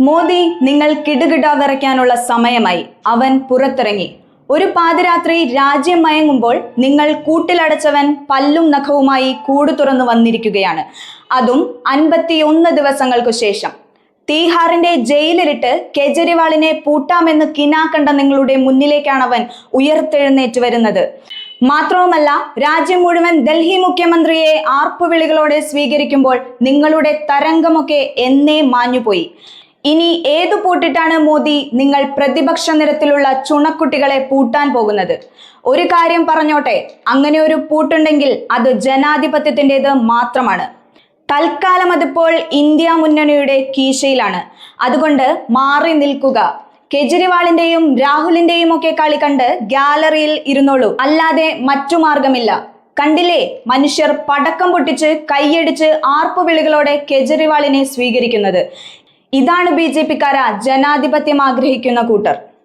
മോദി നിങ്ങൾ കിടുകിട വിറയ്ക്കാനുള്ള സമയമായി. അവൻ പുറത്തിറങ്ങി. ഒരു പാതിരാത്രി രാജ്യം മയങ്ങുമ്പോൾ നിങ്ങൾ കൂട്ടിലടച്ചവൻ പല്ലും നഖവുമായി കൂട് തുറന്നു വന്നിരിക്കുകയാണ്. അതും അൻപത്തിയൊന്ന് ദിവസങ്ങൾക്കു ശേഷം. തീഹാറിന്റെ ജയിലിലിട്ട് കെജ്രിവാളിനെ പൂട്ടാമെന്ന് കിനാക്കണ്ട നിങ്ങളുടെ മുന്നിലേക്കാണ് അവൻ ഉയർത്തെഴുന്നേറ്റ് വരുന്നത്. മാത്രവുമല്ല രാജ്യം മുഴുവൻ ഡൽഹി മുഖ്യമന്ത്രിയെ ആർപ്പുവിളികളോടെ സ്വീകരിക്കുമ്പോൾ നിങ്ങളുടെ തരംഗമൊക്കെ എന്നേ മാഞ്ഞുപോയി. ഇനി ഏതു പൂട്ടിട്ടാണ് മോദി നിങ്ങൾ പ്രതിപക്ഷ നിരത്തിലുള്ള ചുണക്കുട്ടികളെ പൂട്ടാൻ പോകുന്നത്? ഒരു കാര്യം പറഞ്ഞോട്ടെ അങ്ങനെ ഒരു പൂട്ടുണ്ടെങ്കിൽ അത് ജനാധിപത്യത്തിന്റെത് മാത്രമാണ്. തൽക്കാലം അതിപ്പോൾ ഇന്ത്യ മുന്നണിയുടെ കീശയിലാണ്. അതുകൊണ്ട് മാറി നിൽക്കുക. കെജ്രിവാളിന്റെയും രാഹുലിന്റെയും ഒക്കെ കളി കണ്ട് ഗാലറിയിൽ ഇരുന്നോളൂ. അല്ലാതെ മറ്റു മാർഗമില്ല കണ്ടില്ലേ മനുഷ്യർ പടക്കം പൊട്ടിച്ച് കൈയടിച്ച് ആർപ്പുവിളികളോടെ കെജ്രിവാളിനെ സ്വീകരിക്കുന്നത്. ഇതാണ് ബി ജെ പിക്കാര ജനാധിപത്യം ആഗ്രഹിക്കുന്ന കൂട്ടർ.